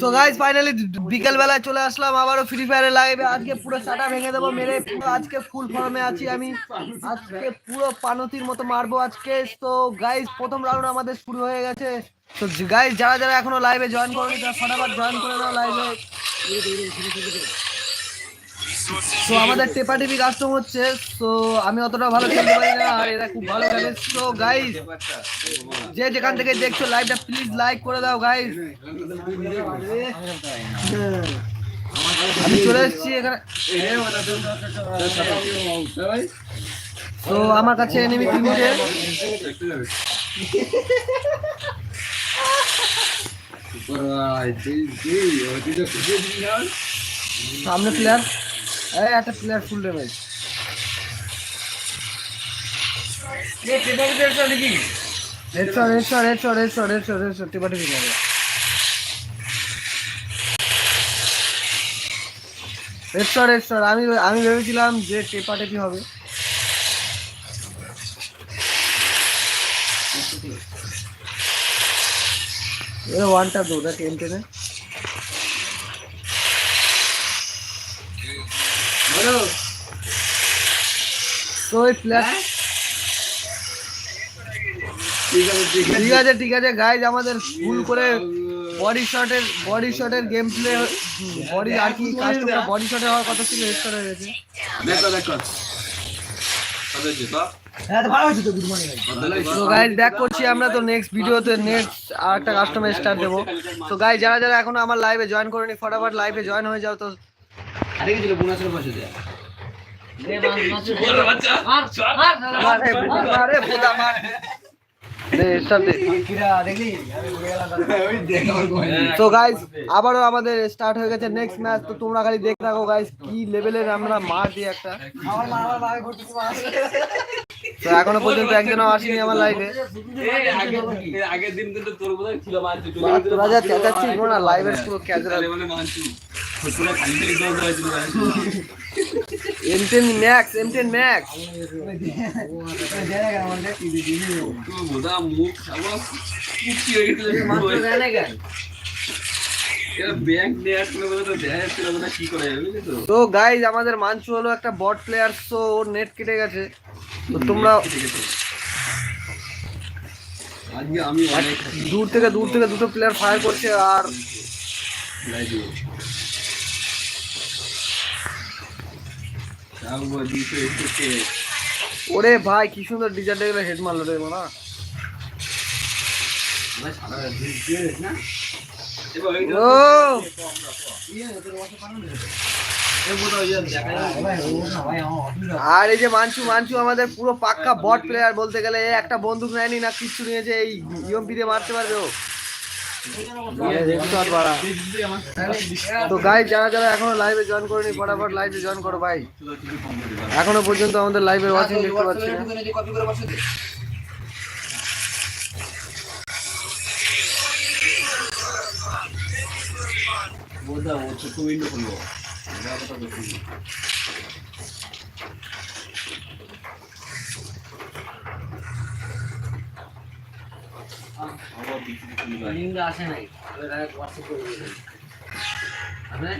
So guys finally বিকেল বেলায় চলে আসলাম, আবারও ফ্রি ফায়ারে লাইভে আজকে পুরো সাটা ভেঙে দেবো, মেরে আজকে ফুল ফর্মে আছি আমি। আজকে পুরো পানতির মতো মারবো আজকে। তো গাইস প্রথম রাউন্ড আমাদের শুরু হয়ে গেছে। তো গাইস যারা যারা এখনও লাইভে জয়েন করেনি, তারা ফটাফট জয়েন করে নাও লাইভে তো আমাদের টেপা টিপি কাস্টম হচ্ছে তো আমি অতটা ভালো খেলতে পারি না, আর এরা খুব ভালো খেলে। তো গাইস যে যেখান থেকে দেখছ লাইভটা প্লিজ লাইক করে দাও গাইস আমি চলে এসেছি এখানে। তো আমার কাছে এনিমি তিনটে সামনে প্লেয়ার একটা player full damage headshot headshot headshot headshot headshot headshot টিপা টিপি মারে হেডশট হেডশট আমি আমি ভেবেছিলাম যে টেপা টেপি হবে ওয়ানটা দো ওটা টেন টেনে তো ওই প্লেয়ার ঠিক আছে ঠিক আছে গাইজ আমাদের ফুল করে বডি শটের বডি শটের গেম প্লে বডি আর কি কাস্টমার বডি শটে হওয়ার কথা ছিল হেড হয়ে গেছে। তো গাইজ ব্যাক করছি আমরা তো নেক্সট ভিডিওতে নেক্সট আর একটা কাস্টমার স্টার্ট দেবো। তো গাইজ যারা যারা এখনও আমার লাইভে জয়েন করেনি ফটাফট লাইভে জয়েন হয়ে যাও তো আরে আরে বোদা মার দে স্টার্ট দে তো গাইস আবারও আমাদের স্টার্ট হয়ে গেছে নেক্সট ম্যাচ তো তোমরা খালি দেখতে থাকো গাইস কি লেভেলের আমরা মার দিই একটা। তো এখনও পর্যন্ত একজনও আসেনি আমার লাইভে আগের দিন কিন্তু তোর বোধহয় ছিল মানছি তোরা যা চেঁচাচ্ছিস না। লাইভের পুরো ক্যাজুয়াল মানে মানছি খালি খালি দৌড় হয়েছিল এম10 ম্যাক্স এম10 ম্যাক্স তুই বোধা মুখ খাব কুচি হয়ে গেছিল এরা ব্যাংক দেওয়ার সময় বোধহয় তো গাইজ আমাদের মানসু হলো একটা বট প্লেয়ার তো ওর নেট কেটে গেছে। তো তোমরা দূর থেকে দূর থেকে দুটো প্লেয়ার ফায়ার করছে আর ওরে ভাই কি সুন্দর ডিজাইন দেখলে হেড মারলো রে মারা। আর এই যে মানছু মানছু আমাদের পুরো পাক্কা বট প্লেয়ার বলতে গেলে একটা বন্দুক নেয়নি না কিচ্ছু নিয়েছে এই ইএমপি দিয়ে মারতে পারবে ও। তো গাই যারা যারা এখনও লাইভে জয়েন করেনি, ফটাফট লাইভে জয়েন করো ভাই। এখনও পর্যন্ত আমাদের লাইভে ওয়াচিং দেখতে পাচ্ছি। উইন্ডো খুলবো লিঙ্কটা আসে নাই। তাহলে হোয়াটসঅ্যাপ করে দিয়েছেন আপনার